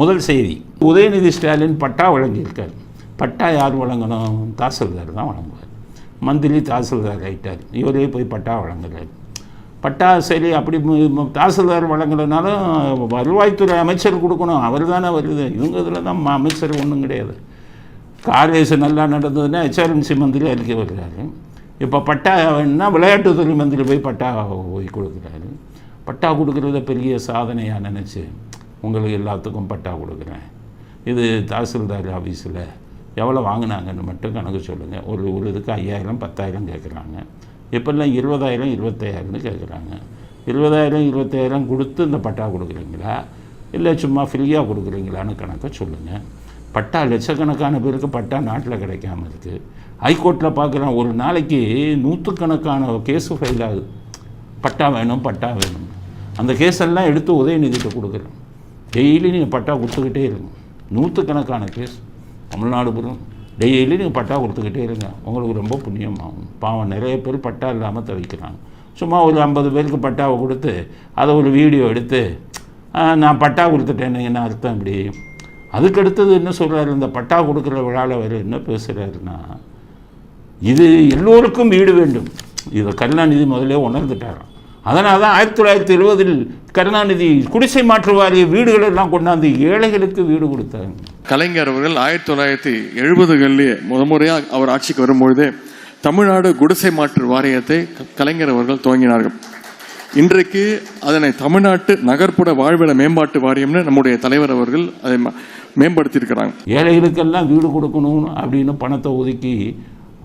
முதல் செய்தி. உதயநிதி ஸ்டாலின் பட்டா வழங்கியிருக்கார். பட்டா யார் வழங்கணும்? தாசில்தார் தான் வழங்குவார். மந்திரி தாசில்தார் ஆகிட்டார் இவரே போய் பட்டா வழங்குறாரு. பட்டா சரி அப்படி தாசில்தார் வழங்கலைனாலும் வருவாய்த்துறை அமைச்சர் கொடுக்கணும். அவர் தானே வருது. இவங்க இதில் தான் அமைச்சர் ஒன்றும் கிடையாது. காலேஜ் நல்லா நடந்ததுன்னா ஹெச்ஆர்என்சி மந்திரி அறிக்கை வருகிறாரு. இப்போ பட்டா வேணும்னா விளையாட்டுத்துறை மந்திரி போய் பட்டா போய் கொடுக்குறாரு. பட்டா கொடுக்குறத பெரிய சாதனையாக நினச்சி உங்களுக்கு எல்லாத்துக்கும் பட்டா கொடுக்குறேன். இது தாசில்தார் ஆஃபீஸில் எவ்வளோ வாங்கினாங்கன்னு மட்டும் கணக்கு சொல்லுங்கள் ஒரு ஒரு இதுக்கு ஐயாயிரம் பத்தாயிரம் கேட்குறாங்க. இப்போல்லாம் இருபதாயிரம் இருபத்தாயிரம்னு கேட்குறாங்க. இருபதாயிரம் இருபத்தாயிரம் கொடுத்து இந்த பட்டா கொடுக்குறீங்களா? இல்லை சும்மா ஃப்ரீயாக கொடுக்குறீங்களான்னு கணக்கை சொல்லுங்கள் பட்டா லட்சக்கணக்கான பேருக்கு பட்டா நாட்டில் கிடைக்காம இருக்குது ஹைகோர்ட்டில் பார்க்குறேன் ஒரு நாளைக்கு நூற்றுக்கணக்கான கேஸு ஃபைல் ஆகுது. பட்டா வேணும் பட்டா வேணும். அந்த கேஸெல்லாம் எடுத்து உதயநிதிக்கு கொடுக்குறேன். டெய்லி நீங்கள் பட்டா கொடுத்துக்கிட்டே இருங்க. நூற்றுக்கணக்கான கேஸ் தமிழ்நாடு புறம். டெய்லி நீங்கள் பட்டா கொடுத்துக்கிட்டே இருங்க. உங்களுக்கு ரொம்ப புண்ணியமாகும். பாவம் நிறைய பேர் பட்டா இல்லாமல் தவிக்கிறாங்க. சும்மா ஒரு ஐம்பது பேருக்கு பட்டாவை கொடுத்து அதை ஒரு வீடியோ எடுத்து நான் பட்டா கொடுத்துட்டேன்னு என்ன அர்த்தம் இப்படி? அதுக்கடுத்தது என்ன சொல்கிறாரு இந்த பட்டா கொடுக்குற விழாவில் வேறு என்ன பேசுகிறாருன்னா இது எல்லோருக்கும் வீடு வேண்டும். இதை கருணாநிதி முதலே உணர்ந்துட்டாராம். அதனால தான் ஆயிரத்தி தொள்ளாயிரத்தி எழுபதில் கருணாநிதி குடிசை மாற்று வாரிய வீடுகள் எல்லாம் கொண்டாந்து ஏழைகளுக்கு வீடு கொடுத்தாங்க. கலைஞர் அவர்கள் ஆயிரத்தி தொள்ளாயிரத்தி எழுபதுகளிலேயே முத முறையாக அவர் ஆட்சிக்கு வரும்பொழுதே தமிழ்நாடு குடிசை மாற்று வாரியத்தை கலைஞர் அவர்கள் துவங்கினார்கள். இன்றைக்கு அதனை தமிழ்நாட்டு நகர்ப்புற வாழ்விட மேம்பாட்டு வாரியம்னு நம்முடைய தலைவர் அவர்கள் அதை மேம்படுத்தியிருக்கிறாங்க. ஏழைகளுக்கெல்லாம் வீடு கொடுக்கணும் அப்படின்னு பணத்தை ஒதுக்கி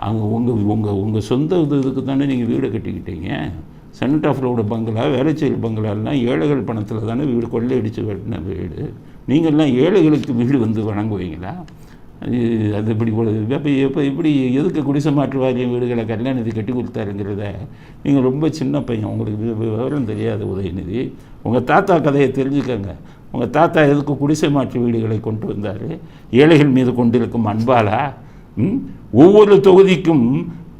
அங்கே உங்கள் உங்கள் உங்கள் சொந்த இது இதுக்கு தானே நீங்கள் வீடு கட்டிக்கிட்டீங்க. செனட் ரோடு பங்களா வேலைச்சேரி பங்களாலாம் ஏழைகள் பணத்தில் தானே வீடு கொள்ளையடித்து கட்டின வீடு. நீங்கள்லாம் ஏழைகளுக்கு வீடு வந்து வழங்குவீங்களா அது அது இப்படி இப்போ இப்போ இப்படி எதுக்கு குடிசை மாற்று வாரியம் வீடுகளை கல்யாணத்தை கட்டி கொடுத்தாருங்கிறத நீங்கள் ரொம்ப சின்ன பையன் உங்களுக்கு விவரம் தெரியாது உதயநிதி. உங்கள் தாத்தா கதையை தெரிஞ்சுக்கோங்க. உங்கள் தாத்தா எதுக்கு குடிசை மாற்று வீடுகளை கொண்டு வந்தார்? ஏழைகள் மீது கொண்டிருக்கும் அன்பாலா? ம்? ஒவ்வொரு தொகுதிக்கும்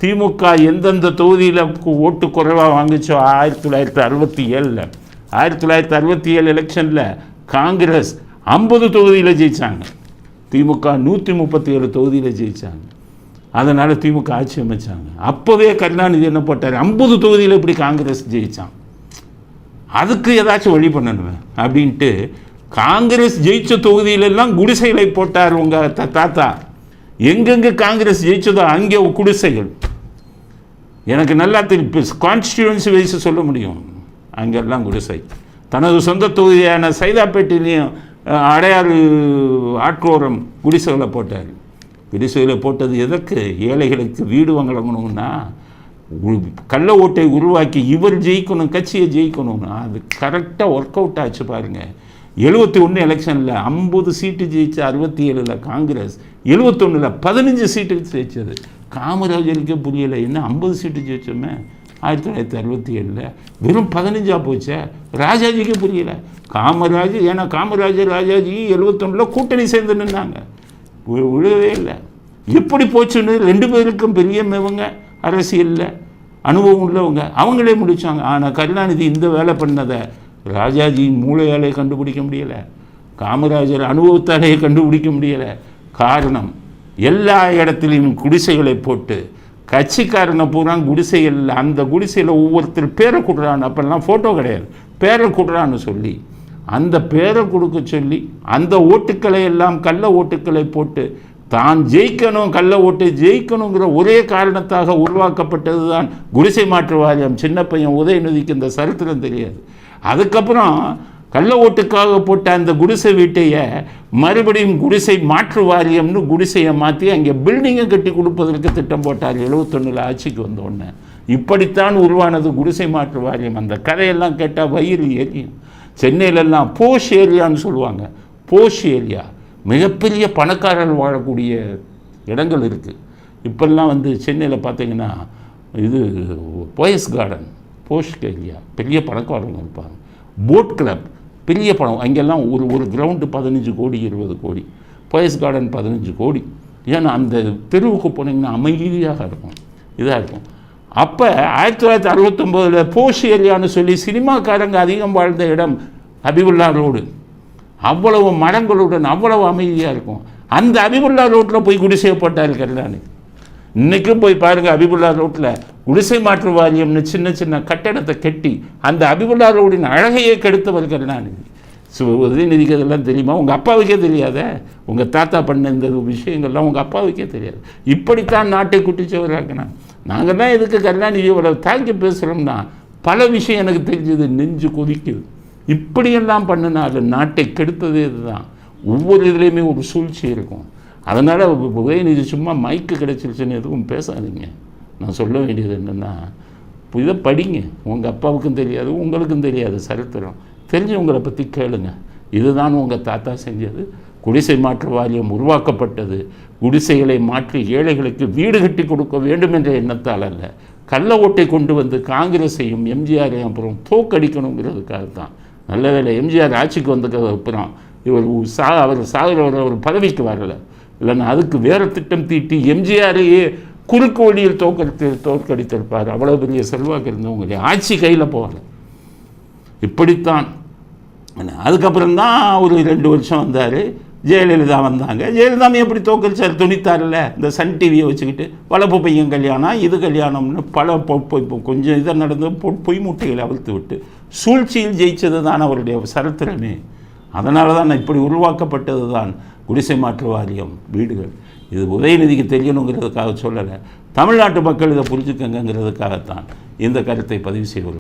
திமுக எந்தெந்த தொகுதியில் ஓட்டு குறைவாக வாங்குச்சோ ஆயிரத்தி தொள்ளாயிரத்தி அறுபத்தி ஏழில் ஆயிரத்தி தொள்ளாயிரத்தி அறுபத்தி ஏழு எலெக்ஷனில் காங்கிரஸ் ஐம்பது தொகுதியில் ஜெயித்தாங்க திமுக நூற்றி முப்பத்தி ஏழு தொகுதியில் ஜெயித்தாங்க அதனால் திமுக ஆட்சி அமைச்சாங்க. அப்போவே கருணாநிதி என்ன போட்டார்? ஐம்பது தொகுதியில் இப்படி காங்கிரஸ் ஜெயிச்சான். அதுக்கு ஏதாச்சும் வழி பண்ணணுவேன் அப்படின்ட்டு காங்கிரஸ் ஜெயித்த தொகுதியிலெல்லாம் குடிசைகளை போட்டார் உங்கள் தாத்தா. எங்கெங்கே காங்கிரஸ் ஜெயிச்சதோ அங்கே குடிசைகள். எனக்கு நல்லா தெரியும். கான்ஸ்டியூன்சி வைஸ் சொல்ல முடியும். அங்கெல்லாம் குடிசை. தனது சொந்த தொகுதியான சைதாப்பேட்டிலையும் அடையாறு ஆற்றோரம் குடிசைகளை போட்டார். குடிசைகளை போட்டது எதற்கு? ஏழைகளுக்கு வீடு வாங்கணும்னா கள்ள ஓட்டை உருவாக்கி இவர் ஜெயிக்கணும் கட்சியை ஜெயிக்கணும்னா அது கரெக்டாக ஒர்க் அவுட் ஆச்சு பாருங்கள் எழுபத்தி ஒன்று எலெக்ஷனில் ஐம்பது சீட்டு ஜெயிச்சு அறுபத்தி ஏழில் காங்கிரஸ் எழுபத்தொன்னில் பதினஞ்சு சீட்டு ஜெயிச்சது. காமராஜருக்கே புரியலை என்ன ஐம்பது சீட்டு ஜெயிச்சோமே? ஆயிரத்தி தொள்ளாயிரத்தி அறுபத்தி ஏழில் வெறும் பதினஞ்சா போச்சே? ராஜாஜிக்கு புரியல. காமராஜர் ஏன்னா காமராஜர் ராஜாஜி எழுபத்தொன்னில் கூட்டணி சேர்ந்து நின்னாங்க. விழுவே விழவே இல்லை. எப்படி போச்சுன்னு ரெண்டு பேருக்கும் பெரிய இவங்க அரசியலில் அனுபவம் உள்ளவங்க. அவங்களே முடித்தாங்க ஆனால் கருணாநிதி இந்த வேலை பண்ணதை ராஜாஜியின் மூளையாலே கண்டுபிடிக்க முடியலை. காமராஜர் அனுபவத்தாலே கண்டுபிடிக்க முடியலை. காரணம் எல்லா இடத்துலையும் குடிசைகளை போட்டு கட்சிக்காரனை பூரா குடிசைகள் அந்த குடிசையில் ஒவ்வொருத்தர் பேரை கொடுறான்னு அப்போல்லாம் ஃபோட்டோ கிடையாது. பேரை கொடுறான்னு சொல்லி அந்த பேரை கொடுக்க சொல்லி அந்த ஓட்டுக்களை எல்லாம் கள்ள ஓட்டுக்களை போட்டு தான் ஜெயிக்கணும் கள்ள ஓட்டு ஜெயிக்கணுங்கிற ஒரே காரணத்தாக உருவாக்கப்பட்டது தான் குடிசை மாற்று வாரியம். சின்ன பையன் உதயநிதிக்கு இந்த சரித்திரம் தெரியாது. அதுக்கப்புறம் கள்ள ஓட்டுக்காக போட்ட அந்த குடிசை வீட்டையை மறுபடியும் குடிசை மாற்று வாரியம்னு குடிசையை மாற்றி அங்கே பில்டிங்கை கட்டி கொடுப்பதற்கு திட்டம் போட்டார் எழுபத்தொன்னில் ஆட்சிக்கு வந்த உடனே. இப்படித்தான் உருவானது குடிசை மாற்று வாரியம். அந்த கதையெல்லாம் கேட்டால் வயிறு எரியும். சென்னையிலெல்லாம் போஷ் ஏரியான்னு சொல்லுவாங்க. Posh area. மிகப்பெரிய பணக்காரர்கள் வாழக்கூடிய இடங்கள் இருக்குது இப்பெல்லாம் வந்து சென்னையில் பார்த்தீங்கன்னா இது போயஸ் கார்டன் போஷ் ஏரியா பெரிய பணக்காரங்க இருப்பாங்க. போட் கிளப் பெரிய பணம். அங்கெல்லாம் ஒரு ஒரு கிரவுண்டு பதினஞ்சு கோடி இருபது கோடி. போயஸ் கார்டன் பதினஞ்சு கோடி. ஏன்னா அந்த தெருவுக்கு போனீங்கன்னா அமைதியாக இருக்கும். இதாக இருக்கும். அப்போ ஆயிரத்தி தொள்ளாயிரத்தி அறுபத்தொம்போதில் போஷ் ஏரியான்னு சொல்லி சினிமாக்காரங்க அதிகம் வாழ்ந்த இடம் ஹபிபுல்லா ரோடு. அவ்வளவு மரங்களுடன் அவ்வளவு அமைதியாக இருக்கும். அந்த அபிபுல்லா ரோட்டில் போய் குடிசையை போட்டார் கருணாநிதி. இன்றைக்கும் போய் பாருங்கள் அபிபுல்லா ரோட்டில் குடிசை மாற்று வாரியம்னு சின்ன சின்ன கட்டடத்தை கட்டி அந்த அபிபுல்லா ரோடின் அழகையே கெடுத்தவர் கருணாநிதி. உதயநிதிக்கு அதெல்லாம் தெரியுமா? உங்கள் அப்பாவுக்கே தெரியாத? உங்கள் தாத்தா பண்ண இந்த விஷயங்கள்லாம் உங்கள் அப்பாவுக்கே தெரியாது. இப்படித்தான் நாட்டை குட்டிச்சவராக்கினான் நாங்கள் தான் எதுக்கு கருணாநிதியோட தாங்கி பேசுகிறோம்னா பல விஷயம் எனக்கு தெரிஞ்சது நெஞ்சு கொதிக்குது. இப்படியெல்லாம் பண்ணினாலும் நாட்டை கெடுத்தது இதுதான். ஒவ்வொரு இதுலேயுமே ஒரு சூழ்ச்சி இருக்கும். அதனால் உதயநிதி சும்மா மைக்கு கிடைச்சிருச்சுன்னு எதுவும் பேசாதீங்க. நான் சொல்ல வேண்டியது என்னென்னா இதை படிங்க. உங்கள் அப்பாவுக்கும் தெரியாது உங்களுக்கும் தெரியாது சரித்திரம். தெரிஞ்சவங்களை பற்றி கேளுங்க. இதுதான் உங்கள் தாத்தா செஞ்சது. குடிசை மாற்று வாரியம் உருவாக்கப்பட்டது. குடிசைகளை மாற்றி ஏழைகளுக்கு வீடு கட்டி கொடுக்க வேண்டும் என்ற எண்ணத்தால் அல்ல. கள்ள ஓட்டை கொண்டு வந்து காங்கிரஸையும் எம்ஜிஆரையும் அப்புறம் தோக்கடிக்கணுங்கிறதுக்காக தான் நல்ல வேளை எம்ஜிஆர் ஆட்சிக்கு வந்ததுக்கு அப்புறம் இவர் சா அவர் சாகிறவர் அவர் பதவிக்கு வரல. இல்லைன்னா அதுக்கு வேறு திட்டம் தீட்டி எம்ஜிஆரையே குறுக்கு வழியில் தோற்கடித்து தோற்கடித்திருப்பார். அவ்வளோ பெரிய செல்வாக்கு இருந்தவங்க. ஆட்சி கையில் போகலை. இப்படித்தான். அதுக்கப்புறம் தான் ஒரு ரெண்டு வருஷம் வந்தார். ஜெயலலிதா வந்தாங்க. ஜெயலலிதாமே எப்படி தோக்கடிச்சார் துணித்தார்ல? இந்த சன் டிவியை வச்சுக்கிட்டு வளப்பு பையன் கல்யாணம் இது கல்யாணம்னு பல பொ- கொஞ்சம் இதை நடந்து பொ- பொய் முட்டைகளை அவிழ்த்து விட்டு சூழ்ச்சியில் ஜெயிச்சது தான் அவருடைய சரத்திரமே அதனால தான் இப்படி உருவாக்கப்பட்டது தான் குடிசை மாற்று வாரியம் வீடுகள். இது உதயநிதிக்கு தெரியணுங்கிறதுக்காக சொல்லலை தமிழ்நாட்டு மக்கள் இதை புரிஞ்சுக்கங்கிறதுக்காகத்தான் இந்த கருத்தை பதிவு செய்வது